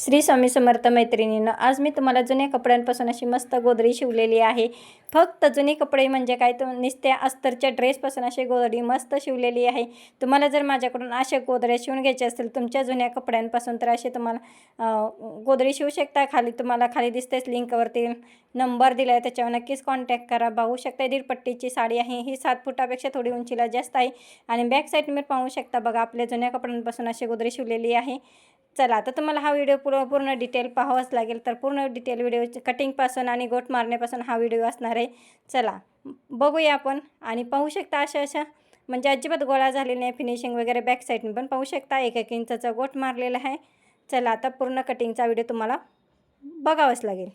श्री स्वामी समर्थ मैत्रिणीनं आज मी तुम्हाला जुन्या कपड्यांपासून अशी मस्त गोदरी शिवलेली आहे. फक्त जुने कपडे म्हणजे काय? तो नुसत्या अस्तरच्या ड्रेसपासून अशी गोदडी मस्त शिवलेली आहे. तुम्हाला जर माझ्याकडून अशा गोदऱ्या शिवून घ्यायच्या असतील तुमच्या जुन्या कपड्यांपासून तर असे तुम्हाला गोदरी शिवू शकता. खाली तुम्हाला खाली दिसतेच लिंकवरती नंबर दिला आहे त्याच्यावर नक्कीच कॉन्टॅक्ट करा. पाहू शकता दीडपट्टीची साडी आहे. ही सात फुटापेक्षा थोडी उंचीला जास्त आहे. आणि बॅक साईड तुम्ही पाहू शकता बघा आपल्या जुन्या कपड्यांपासून अशी गोदरी शिवलेली आहे. चला आता तुम्हाला हा व्हिडिओ पूर्ण पूर्ण डिटेल पाहावाच लागेल. तर पूर्ण डिटेल व्हिडिओ कटिंगपासून आणि गोट मारण्यापासून हा व्हिडिओ असणार आहे. चला बघूया आपण आणि पाहू शकता अशा अशा म्हणजे अजिबात गोळा झालेली नाही फिनिशिंग वगैरे बॅक साईडने पण पाहू शकता एक एक इंचाचा गोट मारलेला आहे. चला आता पूर्ण कटिंगचा व्हिडिओ तुम्हाला बघावाच लागेल.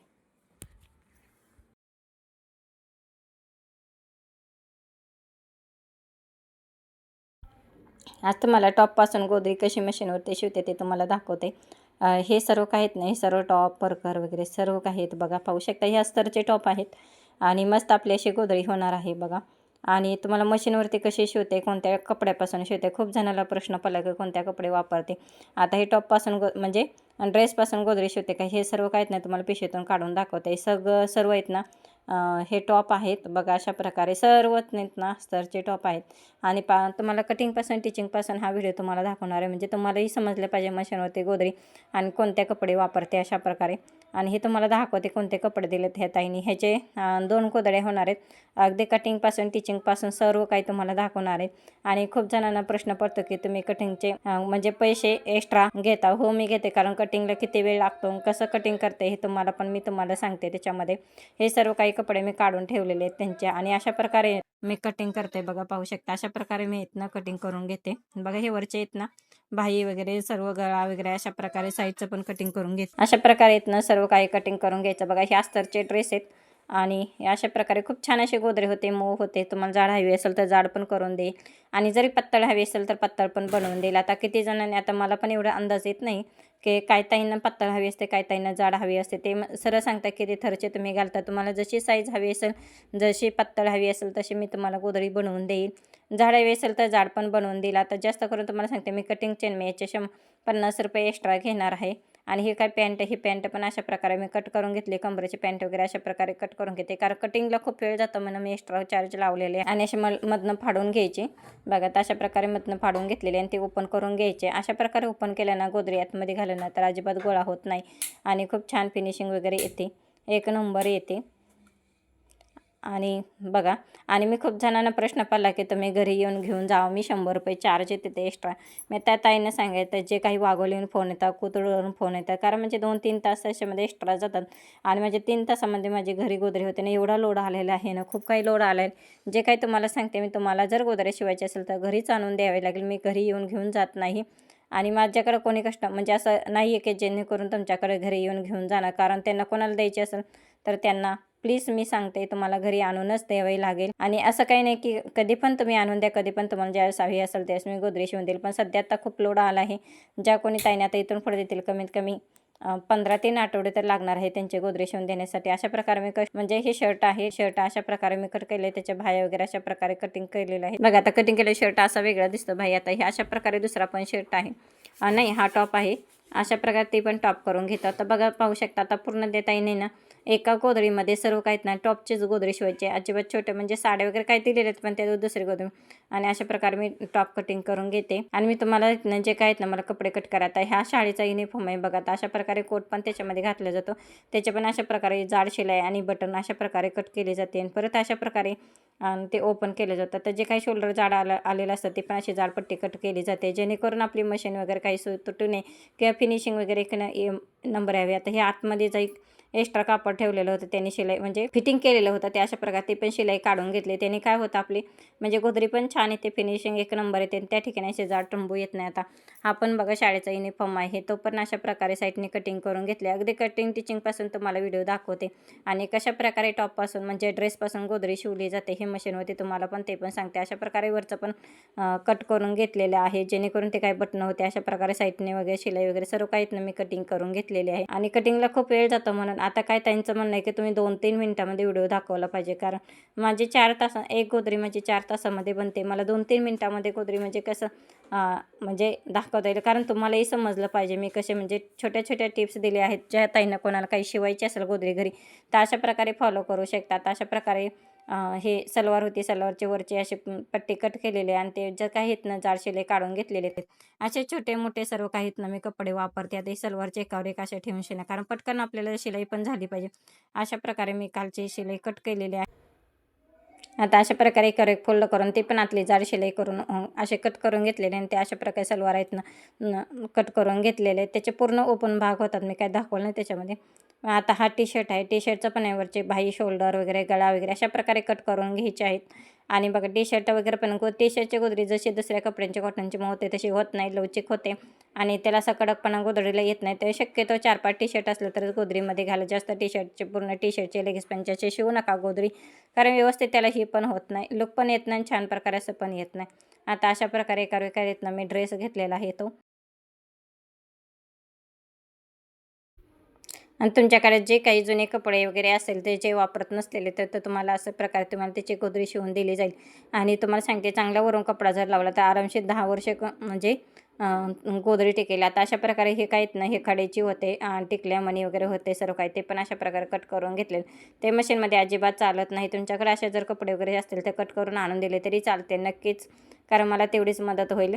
आज तुम्हाला टॉपपासून गोदरी कशी मशीनवरती शिवते ते तुम्हाला दाखवते. हे सर्व काहीत नाही सर्व टॉप परकर वगैरे सर्व काही आहेत बघा पाहू शकता हे अस्तरचे टॉप आहेत. आणि मस्त आपली अशी गोदरी होणार आहे बघा. आणि तुम्हाला मशीनवरती कशी शिवते कोणत्या कपड्यापासून शिवते खूप जणाला प्रश्न पडला की कोणत्या कपडे वापरते. आता हे टॉपपासून गो म्हणजे ड्रेसपासून गोदरी शिवते का हे सर्व काहीत आहेत ना तुम्हाला पिशवीतून काढून दाखवते. सगळं सर्व आहेत ना हे टॉप आहेत. बघा अशा प्रकारे सर्वच नाहीत ना अस्तरचे टॉप आहेत. आणि पा तुम्हाला कटिंगपासून टिचिंगपासून हा व्हिडिओ तुम्हाला दाखवणार आहे. म्हणजे तुम्हालाही समजलं पाहिजे मशीनवरती गोदरी आणि कोणत्या कपडे वापरते अशा प्रकारे. आणि हे तुम्हाला दाखवते कोणते कपडे दिलेत ह्या ताईनी. ह्याचे दोन कोदड्या होणार आहेत. अगदी कटिंगपासून टिचिंगपासून सर्व काही तुम्हाला दाखवणार आहेत आणि खूप जणांना प्रश्न पडतो की तुम्ही कटिंगचे म्हणजे पैसे एक्स्ट्रा घेता. हो मी घेते. कारण कटिंगला किती वेळ लागतो कसं कटिंग करते हे तुम्हाला पण मी तुम्हाला सांगते त्याच्यामध्ये. हे सर्व काही कपडे मी काढून ठेवलेले आहेत त्यांचे आणि अशा प्रकारे मी कटिंग करते बघा पाहू शकता. अशा प्रकारे मी इथनं कटिंग करून घेते. बघा हे वरचे आहेत ना बाही वगैरे सर्व गळा वगैरे अशा प्रकारे साईडचं पण कटिंग करून घेते. अशा प्रकारे इथनं सर्व काही कटिंग करून घ्यायचं. बघा हे अस्तरचे ड्रेस आहेत आणि अशा प्रकारे खूप छान असे गोदरे होते मऊ होते. तुम्हाला जाड हवी असेल तर जाड पण करून देईल आणि जरी पत्तळ हवी असेल तर पत्तळ पण बनवून देईल. आता किती जणांनी आता मला पण एवढा अंदाज येत नाही की काय ताईंना पत्तळ हवी असते काय ताईंना जाड हवी असते ते सरळ सरळ सांगता ते थरचे तुम्ही घालता. तुम्हाला जशी साईज हवी असेल जशी पत्तळ हवी असेल तशी मी तुम्हाला गोदडी बनवून देईल जाड हवी असेल तर जाड पण बनवून देईल. आता जास्त करून तुम्हाला सांगते मी कटिंग चेन मी याचे शं पन्नास रुपये एक्स्ट्रा घेणार आहे. आणि ही काय पॅन्ट ही पॅन्ट पण अशा प्रकारे मी कट करून घेतली. कंबरेची पॅन्ट वगैरे अशा प्रकारे कट करून घेते. कारण कटिंगला खूप वेळ जातो म्हणून मी एक्स्ट्रा चार्ज लावलेले आहे. आणि असे मल मधनं फाडून घ्यायची. बघा तर अशा प्रकारे मधनं फाडून घेतलेले आणि ते ओपन करून घ्यायचे. अशा प्रकारे ओपन केल्यानं गोदरी आतमध्ये घालून ना तर अजिबात गोळा होत नाही. आणि खूप छान फिनिशिंग वगैरे येते. एक नंबर येते. आणि बघा आणि मी खूप जणांना प्रश्न पडला की तुम्ही घरी येऊन घेऊन जावं मी शंभर रुपये चार्ज येते ते एक्स्ट्रा मी त्या ताईनं सांगितलं जे काही वाघोलीहून फोन येतात कुतळवरून फोन येतात कारण म्हणजे दोन तीन तास त्याच्यामध्ये एक्स्ट्रा जातात. आणि म्हणजे तीन तासामध्ये माझी घरी गोदरी होते ना एवढा लोड आलेला आहे ना खूप काही लोड आला आहे जे काही तुम्हाला सांगते मी तुम्हाला जर गोदऱ्या शिवायचे असेल तर घरीच आणून द्यावे लागेल मी घरी येऊन घेऊन जात नाही. आणि माझ्याकडे कोणी कष्ट म्हणजे असं नाही आहे की जेणेकरून तुमच्याकडे घरी येऊन घेऊन जाणार कारण त्यांना कोणाला द्यायची असेल तर त्यांना प्लीज मी सांगते तुम्हाला घरी आणूनच द्यावे लागेल. आणि असं काही नाही की कधी पण तुम्ही आणून द्या कधी पण तुम्हाला ज्यावेळेस हवी असेल त्यावेळेस मी गोदरेज शिवून देईल. पण सध्या आता खूप लोड आला आहे. ज्या कोणी ताईने आता इथून पुढे देतील कमीत कमी पंधरा तीन आठवडे तर लागणार आहे त्यांचे गोदरेज शिवून देण्यासाठी. अशा प्रकारे मी कट म्हणजे हे शर्ट आहे शर्ट अशा प्रकारे मी कट केले त्याच्या भाया वगैरे अशा प्रकारे कटिंग केलेलं आहे. बघा आता कटिंग केलेलं शर्ट असा वेगळा दिसतो भाई आता हे अशा प्रकारे दुसरा पण शर्ट आहे. नाही हा टॉप आहे. अशा प्रकारे ते पण टॉप करून घेतात तर बघा पाहू शकता आता पूर्ण देता देताईने ना एका गोदरीमध्ये सर्व काही ना टॉपचेच गोदरी शिवायचे. अजिबात छोटे म्हणजे साड्या वगैरे काही दिलेले आहेत पण ते दुसरी गोदरी आणि अशा प्रकारे मी टॉप कटिंग करून घेते. आणि मी तुम्हाला जे काय आहेत ना मला कपडे कट करायचा ह्या शाळेचा युनिफॉर्म आहे बघा. आता अशा प्रकारे कोट पण त्याच्यामध्ये घातला जातो. त्याचे पण अशा प्रकारे जाड शिलाई आणि बटन अशा प्रकारे कट केले जाते. आणि परत अशा प्रकारे आणि ते ओपन केले जातात. तर जे काही शोल्डर जाड आलं आलेलं असतं ते पण अशी जाडपट्टी कट केली जाते. जेणेकरून आपली मशीन वगैरे काही सु तुटू नये किंवा फिनिशिंग वगैरे एक नंबर यावे. आता हे आतमध्ये जाई एक्स्ट्रा कापड ठेवलेलं होतं. त्यांनी शिलाई म्हणजे फिटिंग केलेलं होतं. ते अशा प्रकारे ती पण शिलाई काढून घेतली. त्याने काय होतं आपली म्हणजे गोदरी पण छान येते. फिनिशिंग एक नंबर येते. आणि त्या ठिकाणी शेजार टंबू येत नाही आता. हा पण बघा शाळेचा युनिफॉर्म आहे. तो पण अशा प्रकारे साईडने कटिंग करून घेतली. अगदी कटिंग टिचिंगपासून तुम्हाला व्हिडिओ दाखवते. आणि कशा प्रकारे टॉपपासून म्हणजे ड्रेसपासून गोदरी शिवली जाते हे मशीनवरती तुम्हाला पण ते पण सांगते. अशा प्रकारे वरचं पण कट करून घेतलेलं आहे. जेणेकरून ते काय बटणं होते. अशा प्रकारे साईडने वगैरे शिलाई वगैरे सर्व काही मी कटिंग करून घेतलेली आहे. आणि कटिंगला खूप वेळ जातो म्हणून. आता काय त्यांचं म्हणणं आहे की तुम्ही दोन तीन मिनटामध्ये व्हिडिओ दाखवला पाहिजे. कारण माझे चार तास एक गोदरी म्हणजे चार तासामध्ये बनते. मला दोन तीन मिनटामध्ये गोदरी म्हणजे कसं म्हणजे दाखवता येईल कारण तुम्हालाही समजलं पाहिजे. मी कसे म्हणजे छोट्या छोट्या टिप्स दिले आहेत. ज्या ताईंना कोणाला काही शिवायची असेल गोदरी घरी तर अशा प्रकारे फॉलो करू शकतात. अशा प्रकारे हे सलवार होती सलवारचे वरचे असे पट्टे कट केलेले आणि ते जे काही आहेत जाड शिले काढून घेतलेले आहेत. असे छोटे मोठे सर्व काही मी कपडे वापरते. आता हे सलवारचे एकावर एक असे ठेवून शिला कारण पटकन आपल्याला शिलाई पण झाली पाहिजे. अशा प्रकारे मी कालची शिलाई कट केलेली आहे. आता अशा प्रकारे करे फोल्ड करून ते पण आतली जाड शिलाई करून असे कट करून घेतलेले आणि ते अशा प्रकारे सलवार आहेत ना कट करून घेतलेले. त्याचे पूर्ण ओपन भाग होतात मी काय दाखवलं नाही त्याच्यामध्ये. आता हा टी शर्ट आहे टी शर्टचं पण आहे वरचे बाही शोल्डर वगैरे गळा वगैरे अशा प्रकारे कट करून घ्यायचे आहेत. आणि बघा टी शर्ट वगैरे पण गो टी शर्टची गोदरी जशी दुसऱ्या कपड्यांचे कॉटनची मग होते तशी होत नाही लवचिक होते. आणि त्याला असा कडकपणा गोदडीला येत नाही. तर शक्यतो चार पाच टी शर्ट असलं तरच गोदरीमध्ये घाला. जास्त टी शर्टचे पूर्ण टी शर्टचे लेगीस पंचाचे शिवू नका गोदरी. कारण व्यवस्थित त्याला ही पण होत नाही. लुक पण येत नाही आणि छान प्रकारे असं पण येत नाही. आता अशा प्रकारे एका एका येत मी ड्रेस घेतलेला आहे तो. आणि तुमच्याकडे जे काही जुने कपडे वगैरे असेल ते जे वापरत नसलेले तर तर तुम्हाला असं प्रकारे तुम्हाला त्याची गोदरी शिवून दिली जाईल. आणि तुम्हाला सांगते चांगला वरून कपडा जर लावला तर आरामशीर दहा वर्ष क म्हणजे गोदरी टिकेली. आता अशा प्रकारे हे काहीत नाही. हे खडेची होते टिकल्या मणी वगैरे होते सर्व काही. ते पण अशा प्रकारे कट करून घेतले ते मशीनमध्ये अजिबात चालत नाही. तुमच्याकडे असे जर कपडे वगैरे असतील ते कट करून आणून दिले तरी चालते नक्कीच कारण मला तेवढीच मदत होईल.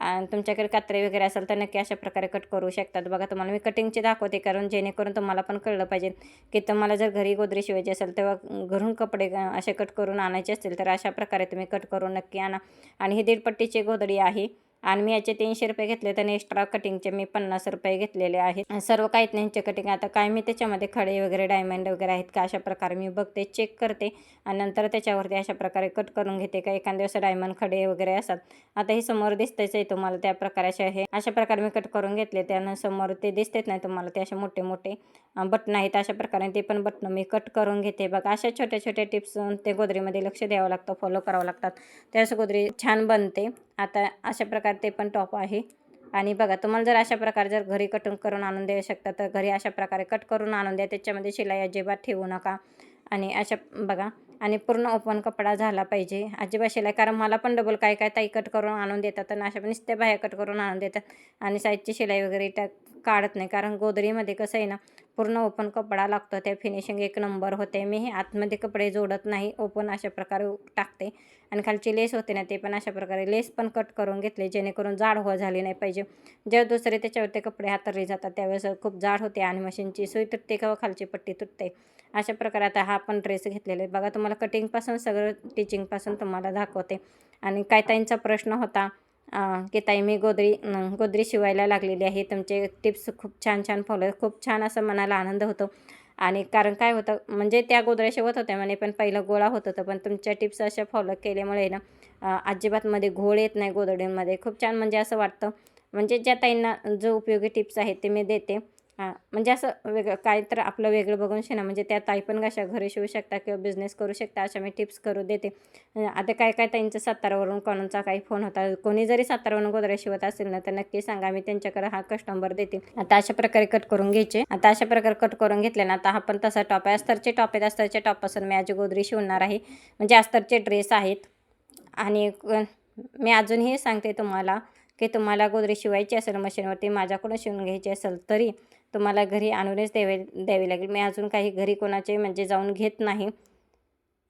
आणि तुमच्याकडे कात्रे वगैरे असेल तर नक्की अशा प्रकारे कट करू शकतात. बघा तुम्हाला मी कटिंगची दाखवते कारण जेणेकरून तुम्हाला पण कळलं पाहिजे की तुम्हाला जर घरी गोदरी शिवायची असेल तेव्हा घरून कपडे असे कट करून आणायचे असतील तर अशा प्रकारे तुम्ही कट करून नक्की आणा. आणि ही दीडपट्टीची गोदडी आहे. आणि मी याचे तीनशे रुपये घेतले तर एक्स्ट्रा कटिंगचे मी पन्नास रुपये घेतलेले आहेत. सर्व काही त्यांचे कटिंग आता काय मी त्याच्यामध्ये खडे वगैरे डायमंड वगैरे आहेत का अशा प्रकारे मी बघते चेक करते. आणि नंतर त्याच्यावरती अशा प्रकारे कट करून घेते का एखाद्या दिवस डायमंड खडे वगैरे असतात. आता हे समोर दिसतेच आहे तुम्हाला त्या प्रकारे असे आहे अशा प्रकारे मी कट करून घेतले. त्यानं समोर ते दिसतेच नाही तुम्हाला. ते असे मोठे मोठे बटणं आहेत. अशा प्रकारे ते पण बटणं मी कट करून घेते. बघा अशा छोट्या छोट्या टिप्स ते गोदरीमध्ये लक्ष द्यावं लागतं फॉलो करावं लागतात. त्यास गोदरी छान बनते. आता अशा प्रकारे ते पण टॉप आहे. आणि बघा तुम्हाला जर अशा प्रकारे जर घरी कटिंग करून आणून देऊ शकता तर घरी अशा प्रकारे कट करून आणून द्या. त्याच्यामध्ये शिलाई अजिबात ठेवू नका. आणि अशा बघा आणि पूर्ण ओपन कपडा झाला पाहिजे. अजिबात शिलाई कारण मला पण डबल काय काय ताई कट करून आणून देतात आणि अशा नुसत्या बाह्या कट करून आणून देतात. आणि साईजची शिलाई वगैरे त्या काढत नाही कारण गोदरीमध्ये कसं आहे ना पूर्ण ओपन कपडा लागतो त्या फिनिशिंग एक नंबर होते. मी हे आतमध्ये कपडे जोडत नाही ओपन अशा प्रकारे टाकते. आणि खालची लेस होते ना ते पण अशा प्रकारे लेस पण कट करून घेतले जेणेकरून जाड हो झाली नाही पाहिजे. जेव्हा दुसरे त्याच्यावरती कपडे हातरले जातात त्यावेळेस खूप जाड होते आणि मशीनची सुई तुटते किंवा खालची पट्टी तुटते. अशा प्रकारे आता हा पण ड्रेस घेतलेला आहे. बघा तुम्हाला कटिंगपासून सगळं टिचिंगपासून तुम्हाला दाखवते. आणि काय ताईंचा प्रश्न होता की ताई मी गोदरी गोदरी शिवायला लागलेली आहे. तुमचे टिप्स खूप छान छान फॉलो खूप छान असं मनाला आनंद होतो. आणि कारण काय होतं म्हणजे त्या गोदऱ्या शिवत होत्या म्हणे पण पहिलं गोळा होत होतं. पण तुमच्या टिप्स अशा फॉलो केल्यामुळे ना अजिबातमध्ये घोळ येत नाही गोदडींमध्ये खूप छान म्हणजे असं वाटतं. म्हणजे ज्या ताईंना जो उपयोगी टिप्स आहेत ते मी देते. म्हणजे असं वेगळं काय तर आपलं वेगळं बघून शिना. म्हणजे त्या ताई पण कशा घरी शिवू शकता किंवा बिझनेस करू शकता अशा मी टिप्स करू देते. आता काय काय त्यांचं सातारावरून कोणाचा काही फोन होता कोणी जरी सातारावरून गोदरे शिवत असेल ना तर नक्की सांगा मी त्यांच्याकडे हा कस्टमर देते. आता अशा प्रकारे कट करून घ्यायचे. आता अशा प्रकारे कट करून घेतले ना आता हा पण तसा टॉप आहे. अस्तरचे टॉप आहेत. अस्तरच्या टॉपपासून मी आज गोदरी शिवणार आहे. म्हणजे अस्तरचे ड्रेस आहेत. आणि मी अजूनही सांगते तुम्हाला की तुम्हाला गोदरी शिवायची असेल मशीनवरती माझ्याकडून शिवून घ्यायची असेल तरी तुम्हाला घरी आणूनच द्यावे द्यावी लागेल. मी अजून काही घरी कोणाचे म्हणजे जाऊन घेत नाही.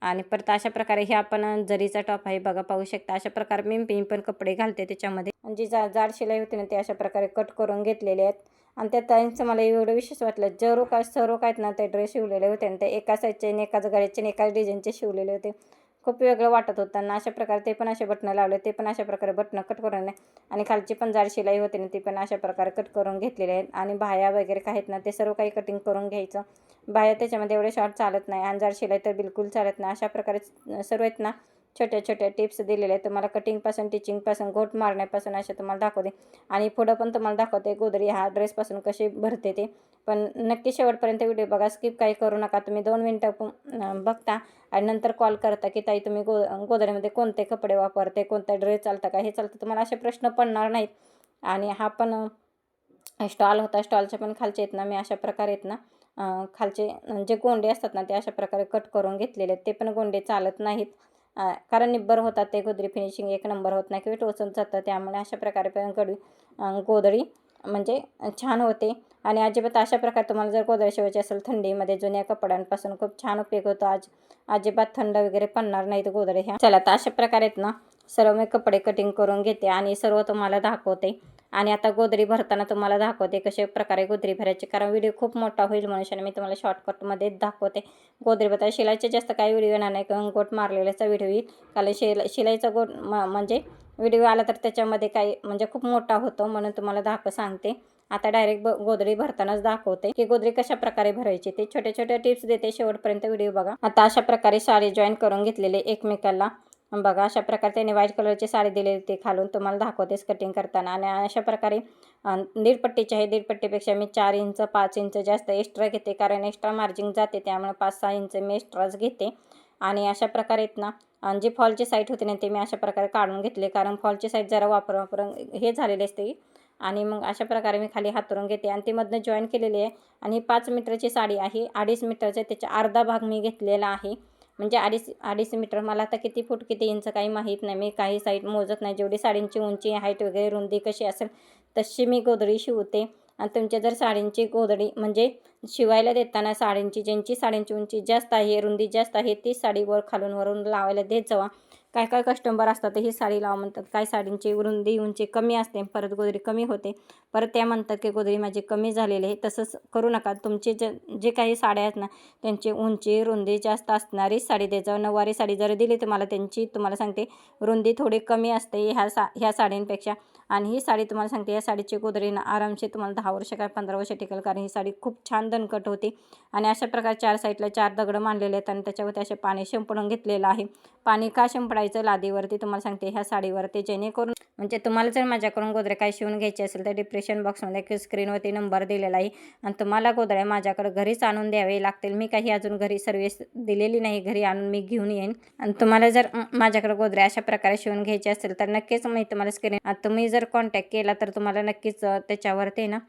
आणि परत अशा प्रकारे हे आपण जरीचा टॉप आहे बघा पाहू शकता. अशा प्रकारे मी मी पण कपडे घालते त्याच्यामध्ये. आणि जी जा जाड शिलाई होती ना ते अशा प्रकारे कट करून घेतलेले आहेत. आणि त्या ताईंचं मला एवढं विशेष वाटलं जरो का सर्व काय ना ते ड्रेस शिवलेले होते. आणि ते एका साईजचे आणि एकाच गळ्याचे आणि एकाच डिझाईनचे शिवलेले होते. खूप वेगळं वाटत होतं. आणि अशा प्रकारे ते पण असे बटणं लावले. ते पण अशा प्रकारे बटणं कट करून आहे. आणि खालची पण जाड शिलाई होती ना ती पण अशा प्रकारे कट करून घेतलेले आहेत आणि बाह्या वगैरे काय आहेत ना ते सर्व काही कटिंग करून घ्यायचं. बाह्या त्याच्यामध्ये एवढे शॉर्ट चालत नाही. आणि जाड शिलाई तर बिलकुल चालत नाही. अशा प्रकारे सर्व आहेत ना छोट्या छोट्या टिप्स दिलेल्या आहेत. तुम्हाला कटिंगपासून टिचिंगपासून घोट मारण्यापासून अशा तुम्हाला दाखवते. आणि पुढं पण तुम्हाला दाखवते गोदरी हा ड्रेसपासून कशी भरते ते. पण नक्की शेवटपर्यंत व्हिडिओ बघा स्किप काही करू नका. तुम्ही दोन मिनटं बघता आणि नंतर कॉल करता की ताई तुम्ही गो गोदरीमध्ये कोणते कपडे वापरते? कोणता ड्रेस चालता का? हे चालतं तुम्हाला असे प्रश्न पडणार नाहीत. आणि हा पण स्टॉल होता. स्टॉलच्या पण खालचे आहेत ना मी अशा प्रकारे आहेत ना खालचे जे गोंडे असतात ना ते अशा प्रकारे कट करून घेतलेले आहेत. ते पण गोंडे चालत नाहीत. कारण निब्बर होतात ते गोदरी फिनिशिंग एक नंबर होत नाही किंवा टोचून जातं. त्यामुळे अशा प्रकारे पण गडी गोधडी म्हणजे छान होते. आणि अजिबात अशा प्रकारे तुम्हाला जर गोदड्या शिवायची असेल थंडीमध्ये जुन्या कपड्यांपासून खूप छान उपयोग होतो. आज अजिबात थंड वगैरे पडणार नाहीत गोदरे ह्या चला तर अशा प्रकारे आहेत ना सर्व मी कपडे कटिंग करून घेते आणि सर्व तुम्हाला दाखवते. आणि आता गोदरी भरताना तुम्हाला दाखवते कशा प्रकारे गोदरी भरायची कारण व्हिडिओ खूप मोठा होईल म्हणून मी तुम्हाला शॉर्टकटमध्ये दाखवते. गोदरी भरता शिलाईचे जास्त काही व्हिडिओ येणार नाही कारण गोट मारलेल्याचा व्हिडिओ येईल. कारण शिला शिलाईचा गोट म म्हणजे व्हिडिओ आला तर त्याच्यामध्ये काही म्हणजे खूप मोठा होतो म्हणून तुम्हाला दाखव सांगते. आता डायरेक्ट ब गोदरी भरतानाच दाखवते की गोदरी कशा प्रकारे भरायची. ते छोट्या छोट्या टिप्स देते. शेवटपर्यंत व्हिडिओ बघा. आता अशा प्रकारे साडी जॉईन करून घेतलेले एकमेकाला. बघा अशा प्रकारे त्यांनी व्हाईट कलरची साडी दिलेली ती खालून तुम्हाला दाखवतेच कटिंग करताना. आणि अशा प्रकारे दीडपट्टीची आहे. दीडपट्टीपेक्षा मी चार इंच पाच इंच जास्त एक्स्ट्रा घेते. कारण एक्स्ट्रा मार्जिंग जाते. त्यामुळे पाच सहा इंच मी एक्स्ट्राच घेते. आणि अशा प्रकारे आहेत ना आणि फॉलचे फॉलची साईट होती ना ते मी अशा प्रकारे काढून घेतले. कारण फॉलची साईट जरा वापर वापरून हे झालेले असते. आणि मग अशा प्रकारे मी खाली हातरून घेते. आणि ते मधनं जॉईन केलेली आहे. आणि ही पाच मीटरची साडी आहे. अडीच मीटरचा त्याचा अर्धा भाग मी घेतलेला आहे. म्हणजे अडीच अडीच मीटर. मला आता किती फूट किती इंच काही माहीत नाही. मी काही साईड मोजत नाही. जेवढी साडींची उंची हाईट वगैरे रुंदी कशी असेल तशी मी गोदडी शिवते. आणि तुमच्या जर साडींची गोदडी म्हणजे शिवायला देताना साडींची ज्यांची साडींची उंची जास्त आहे रुंदी जास्त आहे तीच साडी वर खालून वरून लावायला देत जावा. काय काय कस्टमर असतात ही साडी लावा म्हणतात. काय साडींची रुंदी उंची कमी असते परत गोदरी कमी होते. परत त्या म्हणतात की गोदरी माझी कमी झालेली आहे. तसंच करू नका. तुमचे जे जे काही साड्या आहेत ना त्यांची उंची रुंदी जास्त असणारी साडी द्यायचं नऊवारी साडी जर दिली तुम्हाला त्यांची तुम्हाला सांगते रुंदी थोडी कमी असते ह्या सा ह्या साडींपेक्षा. आणि ही साडी तुम्हाला सांगते या साडीची गोदरीनं आरामशीर आरामशी तुम्हाला दहा वर्ष काय पंधरा वर्ष टिकेल कारण ही साडी खूप छान दणकट होती. आणि अशा प्रकारे चार साईडला चार दगडं मांडलेले आहेत आणि त्याच्यावरती असे पाणी शिंपडून घेतलेलं आहे. पाणी का शिंपडायचं? लादीवरती तुम्हाला सांगते ह्या साडीवरती जेणेकरून म्हणजे तुम्हाला जर माझ्याकडून गोदरे काय शिवून घ्यायची असेल तर डिप्रेशन बॉक्समध्ये स्क्रीनवरती नंबर दिलेला आहे. आणि तुम्हाला गोदरे माझ्याकडे घरीच आणून द्यावे लागतील. मी काही अजून घरी सर्विस दिलेली नाही घरी आणून मी घेऊन येईन. आणि तुम्हाला जर माझ्याकडे गोदरे अशा प्रकारे शिवून घ्यायचे असेल तर नक्कीच मी तुम्हाला स्क्रीन तुम्ही जर जर कॉन्टॅक्ट केला तर तुम्हाला नक्कीच त्याच्यावरती ना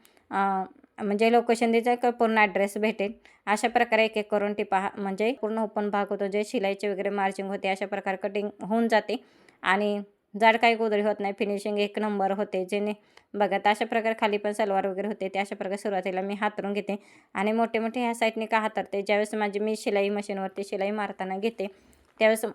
म्हणजे लोकेशन द्यायचं का पूर्ण ॲड्रेस भेटेल. अशा प्रकारे एक एक करून टिपा पहा म्हणजे पूर्ण ओपन भाग होतो. जे शिलाईचे वगैरे मार्चिंग होते अशा प्रकारे कटिंग होऊन जाते. आणि जाड काही गोदरी होत नाही. फिनिशिंग एक नंबर होते. जेणे बघा अशा प्रकारे खाली पण सलवार वगैरे होते. ते अशा प्रकारे सुरुवातीला मी हातरून घेते. आणि मोठे मोठे ह्या साईडने का हातरते? ज्यावेळेस माझी मी शिलाई मशीनवरती शिलाई मारताना घेते त्यावेळेस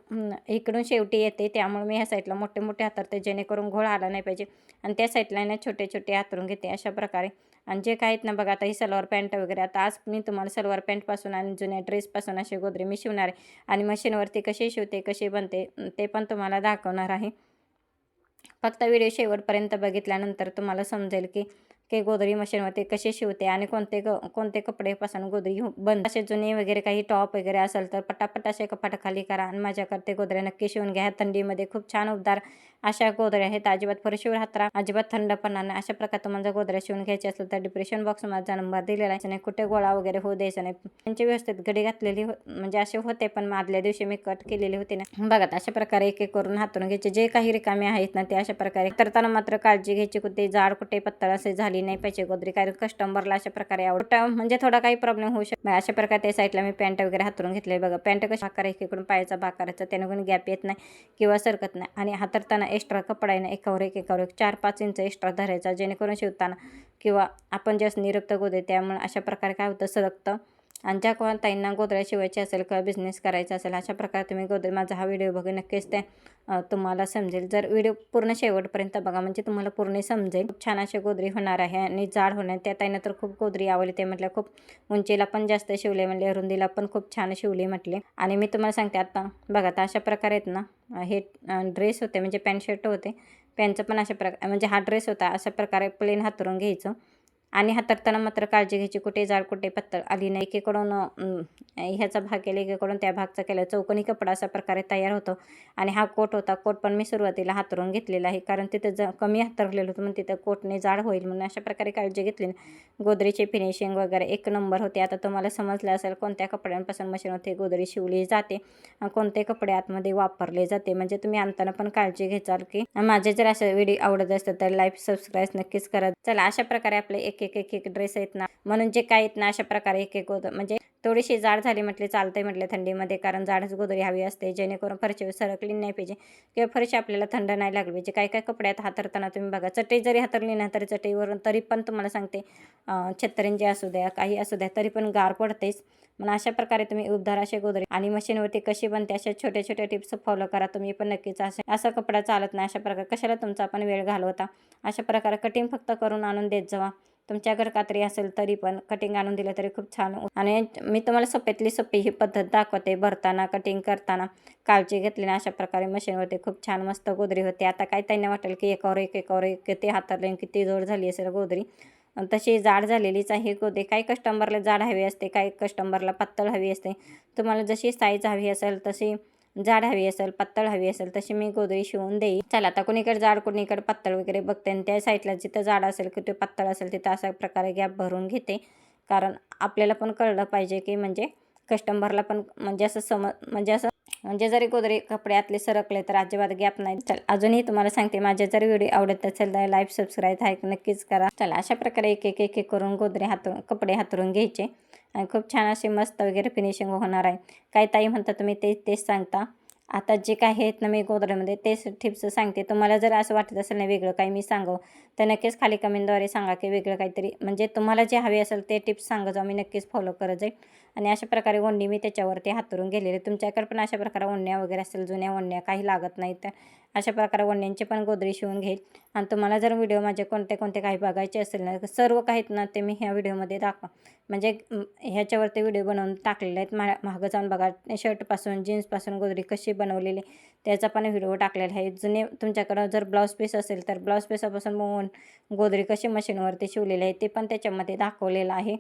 इकडून शेवटी येते. त्यामुळे मी ह्या साईडला मोठे मोठे हातरते जेणेकरून घोळ आला नाही पाहिजे. आणि त्या साईडला ना छोटे छोटे हातरून घेते अशा प्रकारे. आणि जे काही आहेत ना बघा आता ही सलवार पॅन्ट वगैरे आता आज मी तुम्हाला सलवार पॅन्टपासून आणि जुन्या ड्रेसपासून असे गोदरे मी शिवणार आहे. आणि मशीनवरती कशी शिवते कशी बनते ते पण तुम्हाला दाखवणार आहे. फक्त व्हिडिओ शेवटपर्यंत बघितल्यानंतर तुम्हाला समजेल की की गोदरी मशीनवरती कसे शिवते आणि कोणते ग कोणते कपडेपासून गोदरी बंद असे जुने वगैरे काही टॉप वगैरे असेल तर पटापट असे कपाट खाली करा आणि माझ्याकडे गोदऱ्या नक्की शिवून घ्या. थंडीमध्ये खूप छान उबदार अशा गोदऱ्या आहेत. अजिबात फरशीवर हातरा अजिबात थंडपणा नाही. अशा प्रकारे तुम्हाला जर गोदऱ्या शिवून घ्यायची असेल तर डिप्रेशन बॉक्स माझा नंबर दिलेला आहे. नाही कुठे गोळा वगैरे होऊ द्यायचा नाही. त्यांची व्यवस्थित घडी घातलेली हो म्हणजे असे होते पण आदल्या दिवशी मी कट केलेली होती ना. बघा अशा प्रकारे एक एक करून हातून घ्यायचे. जे काही रिकामे आहेत ना ते अशा प्रकारे करताना मात्र काळजी घ्यायची. कुठे जाड कुठे पत्तळ असे झाली नाही पाहिजे गोदरी. कारण कस्टमरला अशा प्रकारे आवडतं म्हणजे थोडा काही प्रॉब्लेम होऊ शकतो अशा प्रकारे त्या साईडला मी पॅन्ट वगैरे हातरून घेतले बघा पॅन्ट कशा एकीकडून पायाचा भाग करायचा त्याने गॅप येत नाही किंवा सरकत नाही. आणि हातरताना एक्स्ट्रा कपडा आहे ना एकावर एक एकावर एक चार पाच इंच एक्स्ट्रा धरायचा जेणेकरून शिवताना किंवा आपण जास्त निरक्त गोदे त्यामुळे अशा प्रकारे काय होतं सरकतं आणि ज्या कोणा ताईंना गोदऱ्या शिवायची असेल किंवा बिझनेस करायचा असेल अशा प्रकारे तुम्ही गोदरे माझा हा व्हिडिओ बघा नक्कीच ते तुम्हाला समजेल. जर व्हिडिओ पूर्ण शेवटपर्यंत बघा म्हणजे तुम्हाला पूर्ण समजेल. खूप छान अशी गोदरी होणार आहे आणि जाड होणार. त्या ताईनं तर खूप गोदरी आवडली ते म्हटलं खूप उंचीला पण जास्त शिवले म्हणले रुंदीला पण खूप छान शिवली म्हटले. आणि मी तुम्हाला सांगते आता बघा आता अशा प्रकारे आहेत ना हे ड्रेस होते म्हणजे पॅन्ट शर्ट होते. पॅन्टचं पण अशा प्रकार म्हणजे हा ड्रेस होता अशा प्रकारे प्लेन हातरून घ्यायचं. आणि हातरताना मात्र काळजी घ्यायची. कुठे जाड कुठे पत्तळ आली नाही. एकीकडून ह्याचा भाग केला एकीकडून त्या भागचा केला. चौकोनी कपडा अशा प्रकारे तयार होतो. आणि हा कोट होता. कोट पण मी सुरुवातीला हातरून घेतलेला आहे. कारण तिथं ज कमी हातरलेलं होतं. म्हणून तिथं कोटने जाड होईल म्हणून अशा प्रकारे काळजी घेतली. गोदरीचे फिनिशिंग वगैरे एक नंबर होते. आता तुम्हाला समजलं असेल कोणत्या कपड्यांपासून मशीनवरती गोदरी शिवली जाते कोणते कपडे आतमध्ये वापरले जाते. म्हणजे तुम्ही आणताना पण काळजी घ्याल की माझे जर असे व्हिडिओ आवडत असतं तर लाईक सबस्क्राईब नक्कीच करा. चला अशा प्रकारे आपले एक एक एक एक ड्रेस आहेत ना. म्हणून जे काय आहेत ना अशा प्रकारे एक एक गोद म्हणजे थोडीशी जाड झाली म्हटले चालतंय म्हटले थंडीमध्ये कारण जाडच गोदरी हवी असते जेणेकरून फरशी सरकली नाही पाहिजे. किंवा फरशी आपल्याला थंड नाही लागली पाहिजे. काय काय कपड्यात हातरताना तुम्ही बघा. चटई जरी हातरली ना तरी चटईवरून तरी पण तुम्हाला सांगते छत्तरींची असू द्या काही असू द्या तरी पण गार पडतेच. मग अशा प्रकारे तुम्ही उबदार असे गोदरी आणि मशीनवरती कशी बनते अशा छोट्या छोट्या टिप्स फॉलो करा. तुम्ही पण नक्कीच असे असा कपडा चालत नाही अशा प्रकारे कशाला तुमचा पण वेळ घालवता. अशा प्रकारे कटिंग फक्त करून आणून देत जावा. तुमच्या घर कात्री असेल तरी पण कटिंग आणून दिलं तरी खूप छान आणि मी तुम्हाला सोप्यातली सोपी ही पद्धत दाखवते भरताना कटिंग करताना. काळजी घेतली ना अशा प्रकारे मशीनवरती खूप छान मस्त गोदरी होते. आता काय त्यांना वाटेल की एकावर एक एकावर एक किती हातारले किती जोड झाली असेल गोदरी. तशी जाड झालेलीच आहे गोदरी. काही कस्टमरला जाड हवी असते काही कस्टमरला पातळ हवी असते. तुम्हाला जशी साईज हवी असेल तशी जाड हवी असेल पातळ हवी असेल तशी मी गोदरी शिवून देईल चला आता कुणीकडे जाड कुणीकडे पातळ वगैरे बघते. आणि त्या साईडला जिथं जाड असेल की ते पातळ असेल तिथं अशा प्रकारे गॅप भरून घेते. कारण आपल्याला पण कळलं पाहिजे की म्हणजे कस्टमरला पण म्हणजे असं सम म्हणजे असं म्हणजे जरी गोदरी कपडे आतले सरकले तर अजिबात गॅप नाही. चल अजूनही तुम्हाला सांगते माझे जर व्हिडिओ आवडत असेल तर लाईव्ह सबस्क्राईब आहे नक्कीच करा. चला अशा प्रकारे एक एक एक एक करून गोदरे हातरून कपडे हातरून घ्यायचे. आणि खूप छान असे मस्त वगैरे फिनिशिंग होणार आहे. काही ताई म्हणता तुम्ही ते तेच सांगता. आता जे काही आहेत ना मी गोदरेमध्ये तेच टिप्स सांगते. तुम्हाला जर असं वाटत असेल ना वेगळं काही मी सांगू तर नक्कीच खाली कमेंटद्वारे सांगा की वेगळं काहीतरी म्हणजे तुम्हाला जे हवे असेल ते टिप्स सांगा जाऊ मी नक्कीच फॉलो करत जाईल. आणि अशा प्रकारे ओढणी मी त्याच्यावरती हातरून गेलेले. तुमच्याकडे पण अशा प्रकारे ओढण्या वगैरे असेल जुन्या ओढण्या काही लागत नाही तर अशा प्रकारे ओढण्यांची पण गोदरी शिवून घेईल. आणि तुम्हाला जर व्हिडिओ माझे कोणते कोणते काही बघायचे असेल ना सर्व काहीत ना ते मी ह्या व्हिडिओमध्ये दाखवा. म्हणजे ह्याच्यावरती व्हिडिओ बनवून टाकलेले आहेत. मा मागं जाऊन बघा शर्टपासून जीन्सपासून गोदरी कशी बनवलेली त्याचा पण व्हिडिओ टाकलेला आहे. जुने तुमच्याकडं जर ब्लाऊज पीस असेल तर ब्लाऊज पीसापासून मग गोदरी कशी मशीनवरती शिवलेली आहे ते पण त्याच्यामध्ये दाखवलेलं आहे.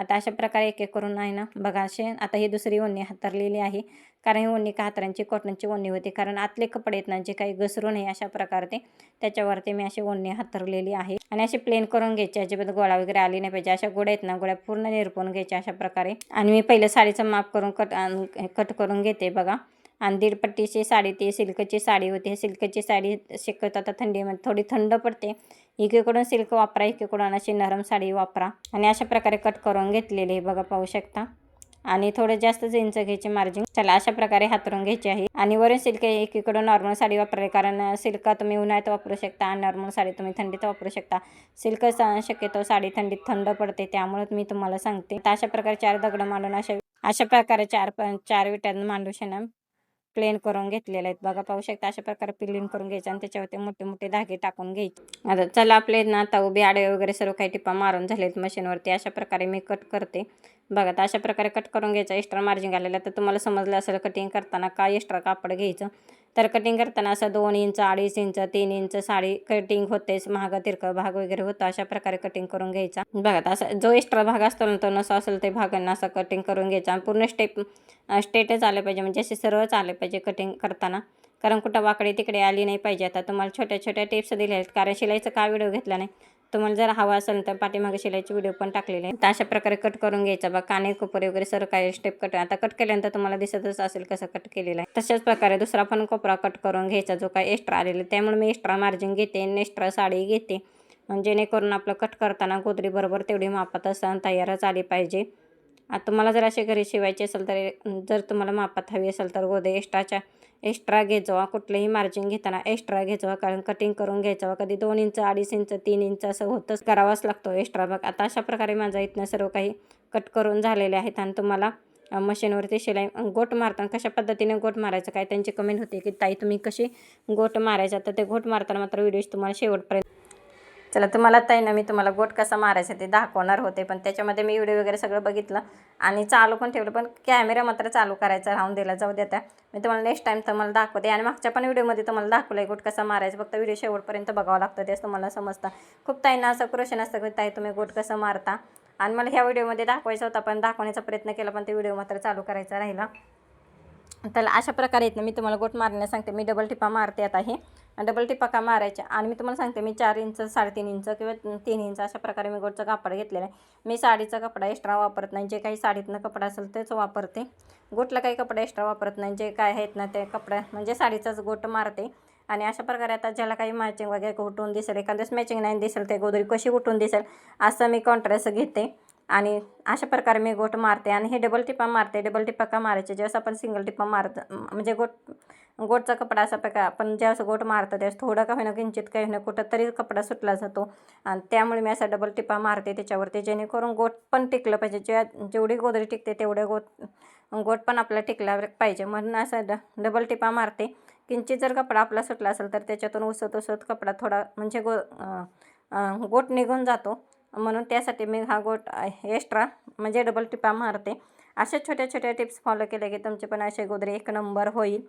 आता अशा प्रकारे एक एक करून आहे ना बघा असे. आता ही दुसरी ओढणी हातरलेली आहे. कारण ही ओढणी का हातरांची? कॉटनची ओढणी होती. कारण आतले कपडे आहेत ना जे काही घसरू नये अशा प्रकारे त्याच्यावरती मी अशी ओढणी हातरलेली आहे. आणि अशी प्लेन करून घ्यायची अजिबात गोळा वगैरे आली नाही पाहिजे. अशा गोळ्या आहेत ना गोळ्या पूर्ण निरपून घ्यायच्या अशा प्रकारे. आणि मी पहिलं साडीचं माप करून कट कट करून घेते बघा. आणि दीडपट्टीची साडी ती सिल्कची साडी होती. सिल्कची साडी शिकत आता थंडीमध्ये थोडी थंड पडते. एकीकडून सिल्क वापरा एकीकडून अशी नरम साडी वापरा. आणि अशा प्रकारे कट करून घेतलेली आहे बघा पाहू शकता. आणि थोडं जास्तच इंच घ्यायची मार्जिन. चला अशा प्रकारे हातरून घ्यायची आहे. आणि वरून सिल्क एकीकडून नॉर्मल साडी वापरली कारण सिल्क तुम्ही उन्हाळ्यात वापरू शकता आणि नॉर्मल साडी तुम्ही थंडीत वापरू शकता. सिल्क शक्यतो साडी थंडीत थंड पडते त्यामुळे मी तुम्हाला सांगते. तर अशा प्रकारे चार दगड मांडून अशा अशा प्रकारे चार चार विटांना शकणार. प्लेन करून घेतलेले आहेत. बघा पाहू शकता अशा प्रकारे प्लेन करून घ्यायचं आणि त्याच्यावरती मोठे मोठे धागे टाकून घ्यायचे. आता चला आपले ना आता उभे आडे वगैरे सर्व काही टिपा मारून झालेत मशीनवरती. अशा प्रकारे मी कट करते. बघा तर अशा प्रकारे कट करून घ्यायचं एक्स्ट्रा मार्जिन घालेलं तर तुम्हाला समजलं असेल कटिंग करताना काय एक्स्ट्रा कापड घ्यायचं. तर कटिंग करताना असं दोन इंच अडीच इंच तीन इंच साडी कटिंग होतेच महाग तिरकं भाग वगैरे होतं अशा प्रकारे कटिंग करून घ्यायचा. बघा असं जो एक्स्ट्रा भाग असतो ना तो नसा असेल ते भागांना असं कटिंग करून घ्यायचा. आणि पूर्ण स्टेप स्टेटच आलं पाहिजे म्हणजे असे सर्वच आले पाहिजे कटिंग करताना. कारण कुठं वाकडे तिकडे आली नाही पाहिजे. आता तुम्हाला छोट्या छोट्या टिप्स दिल्या आहेत कारण शिलाईचं का व्हिडिओ घेतला नाही. तुम्हाला जर हवा असेल तर पाठीमागे शिलाईचे व्हिडिओ पण टाकलेले आहेत. तर अशा प्रकारे कट करून घ्यायचा बा. काने कोपरे वगैरे सर्व काही स्टेप कट आता कट केल्यानंतर तुम्हाला दिसतच असेल कसं कट केलेलं आहे. तशाच प्रकारे दुसरा पण कोपरा कट करून घ्यायचा जो काही एक्स्ट्रा आलेला त्यामुळे मी एक्स्ट्रा मार्जिन घेते एक्स्ट्रा साडी घेते. जेणेकरून आपलं कट करताना गोदरी बरोबर तेवढी मापात असं तयारच आली पाहिजे. आता तुम्हाला जर असे घरी शिवायचे असेल तर जर तुम्हाला मापात हवी असेल तर गोदे एक्स्ट्राच्या एक्स्ट्रा घ्यायचो कुठलंही मार्जिन घेताना एक्स्ट्रा घ्यायचो कारण कटिंग करून घ्यायचं कधी दोन इंच अडीच इंच तीन इंच असं होतंच करावाच लागतो एक्स्ट्रा भाग आता अशा प्रकारे माझा इथनं सर्व काही कट करून झालेले आहेत आणि तुम्हाला मशीनवरती शिलाई गोट मारताना कशा पद्धतीने गोट मारायचं काय त्यांची कमेंट होती की ताई तुम्ही कशी गोट मारायचं तर ते गोट मारताना मात्र व्हिडिओ तुम्हाला शेवटपर्यंत चला तुम्हाला ताई ना मी तुम्हाला गोट कसा मारायचा ते दाखवणार होते पण त्याच्यामध्ये मी व्हिडिओ वगैरे सगळं बघितलं आणि चालू पण ठेवलं पण कॅमेरा मात्र चालू करायचा राहून दिला जाऊ देता मी तुम्हाला नेक्स्ट टाईम तुम्हाला दाखवते आणि मागच्या पण व्हिडिओमध्ये तुम्हाला दाखवलं आहे गोट कसा मारायचा फक्त व्हिडिओ शेवटपर्यंत बघावं लागतं तेच तुम्हाला समजतं. खूप ताईंना असं क्वेश्चन असतं की ताई तुम्ही गोट कसं मारता. आणि मला ह्या व्हिडिओमध्ये दाखवायचा होता पण दाखवण्याचा प्रयत्न केला पण ते व्हिडिओ मात्र चालू करायचा राहिला. तर अशा प्रकारे येत ना मी तुम्हाला गोट मारण्यास सांगते मी डबल टिपा मारते आता हे. डबल टिपाका मारायच्या? आणि मी तुम्हाला सांगते मी चार इंच साडेतीन इंच किंवा तीन इंच अशा प्रकारे मी गोटचं कापड घेतलेलं आहे. मी साडीचा कपडा एक्स्ट्रा वापरत नाही. जे काही साडीतनं कपडा असेल तेच वापरते. गोटला काही कपडा एक्स्ट्रा वापरत नाही. जे काय आहेत ना ते कपडा म्हणजे साडीचाच गोट मारते. आणि अशा प्रकारे आता ज्याला काही मॅचिंग वगैरे उठून दिसेल एखाद्याच मॅचिंग नाही दिसेल ते गोदरी कशी उठून दिसेल असं मी कॉन्ट्रास्ट घेते. आणि अशा प्रकारे मी गोट मारते. आणि हे डबल टिपा मारते. डबल टिपा का मारायचे? ज्यावेळेस आपण सिंगल टिपा मारत म्हणजे गोट गोटचा कपडा असा प्रकार आपण ज्यावेळेस गोट मारतो त्यावेळेस थोडं का होईना किंचित काही होईना कुठं तरी कपडा सुटला जातो. आणि त्यामुळे मी असा डबल टिपा मारते त्याच्यावरती जेणेकरून गोट पण टिकलं पाहिजे. ज्या जेवढी गोदरी टिकते तेवढे गोट गोट पण आपला टिकला पाहिजे. म्हणून असं ड डबल टिपा मारते. किंचित जर कपडा आपला सुटला असेल तर त्याच्यातून उसत उसत कपडा थोडा म्हणजे गो गोट निघून जातो. म्हणून त्यासाठी मी हा गोट एक्स्ट्रा म्हणजे डबल टिपा मारते. अशा छोट्या छोट्या टिप्स फॉलो केले की तुमचे पण असे गोदरे एक नंबर होईल.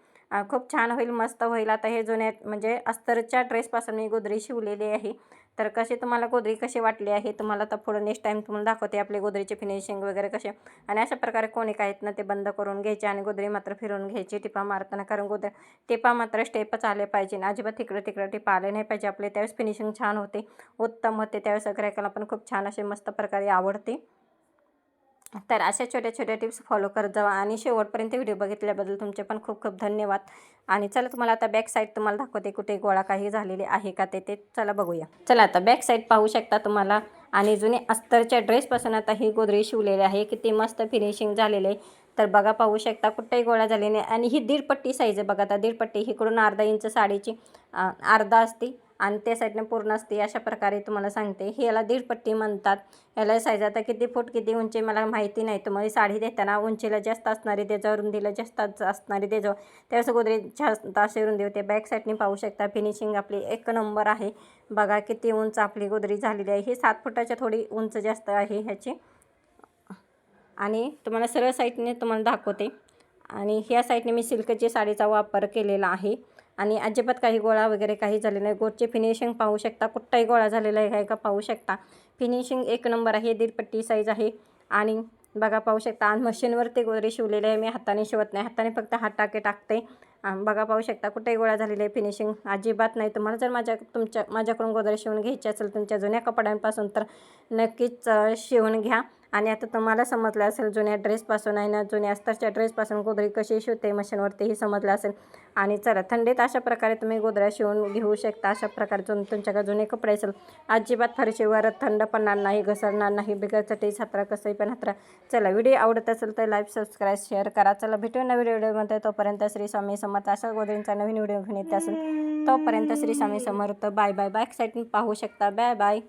खूप छान होईल मस्त होईल. आता हे जुन्या म्हणजे अस्तरच्या ड्रेसपासून मी गोदरी शिवलेली आहे. तर कशी तुम्हाला गोदरी कशी वाटली आहे तुम्हाला तर पुढं नेक्स्ट टाईम तुम्हाला दाखवते आपले गोदरीचे फिनिशिंग वगैरे कसे आणि अशा प्रकारे कोणी काय आहेत ना ते बंद करून घ्यायचे आणि गोदरी मात्र फिरून घ्यायची. टिपा मारताना कारण गोदर टिपा मात्र स्टेपच आले पाहिजे आणि अजिबात तिकडं तिकडं टिपा आले नाही पाहिजे. आपले त्यावेळेस फिनिशिंग छान होते उत्तम होते. त्यावेळेस ग्राहकाला पण खूप छान असे मस्त प्रकारे आवडते. तर अशा छोट्या छोट्या टिप्स फॉलो करत जावा. आणि शेवटपर्यंत व्हिडिओ बघितल्याबद्दल तुमचे पण खूप खूप धन्यवाद. आणि चला तुम्हाला आता बॅक साईड तुम्हाला दाखवते कुठे गोळा काही झालेले आहे का ते ते चला बघूया. चला आता बॅक साईड पाहू शकता तुम्हाला. आणि जुने अस्तरच्या ड्रेसपासून आता ही गोदरेज शिवलेली आहे. किती मस्त फिनिशिंग झालेले आहे. तर बघा पाहू शकता कुठेही गोळा झाले नाही. आणि ही दीड पट्टी साईज आहे बघा आता. दीड पट्टी इकडून अर्धा इंच साडीची अर्धा असते. आणि त्या साईडनं पूर्ण असते अशा प्रकारे तुम्हाला सांगते. ही याला दीड पट्टी म्हणतात. याला साईज आता किती फूट किती उंची मला माहिती नाही. तुम्हाला साडी देताना उंचीला जास्त असणारी त्याच्यावर रुंदीला जास्त असणारी त्याच्यावर. त्यावेळेस गोदरी जास्त अशी रुंदी होते. बॅक साईडने पाहू शकता फिनिशिंग आपली एक नंबर आहे. बघा किती उंच आपली गोदरी झालेली आहे. ही सात फुटाच्या थोडी उंच जास्त आहे ह्याची. आणि तुम्हाला सरळ साईडने तुम्हाला दाखवते. आणि ह्या साईडने मी सिल्कची साडीचा वापर केलेला आहे. आणि अजिबात काही गोळा वगैरे काही झाले नाही. गोटचे फिनिशिंग पाहू शकता. कुठलाही गोळा झालेला आहे का पाहू शकता. फिनिशिंग एक नंबर आहे दीडपट्टी साईज आहे. आणि बघा पाहू शकता आणि मशीनवरती गोरे शिवलेले आहे. मी हाताने शिवत नाही. हाताने फक्त हात टाके टाकते. बघा पाहू शकता कुठेही गोळा झालेले आहे फिनिशिंग अजिबात नाही. तुम्हाला जर माझ्या तुमच्या माझ्याकडून गोदरे शिवून घ्यायची असेल तुमच्या जुन्या कपड्यांपासून तर नक्कीच शिवून घ्या. आणि आता तुम्हाला समजलं असेल जुन्या ड्रेसपासून आहे ना जुन्या अस्तरच्या ड्रेसपासून गोदरी कशी शिवते मशीनवरतीही समजलं असेल. आणि चला थंडीत अशा प्रकारे तुम्ही गोदऱ्या शिवून घेऊ शकता अशा प्रकारे जुन तुमच्याकडे जुने कपडे असेल. अजिबात फरशीवर थंड पडणार नाही घसरणार नाही बिगर चटई हातरा कसंही पण हातरा. चला व्हिडिओ आवडत असेल तर लाईक सबस्क्राईब शेअर करा. चला भेटू नवीन व्हिडिओमध्ये. तोपर्यंत श्री स्वामी समर्थ अशा गोदरींचा नवीन व्हिडिओ घेऊन येत असेल तोपर्यंत Shri Swami Samarth. Bye bye by side पाहू शकता. Bye bye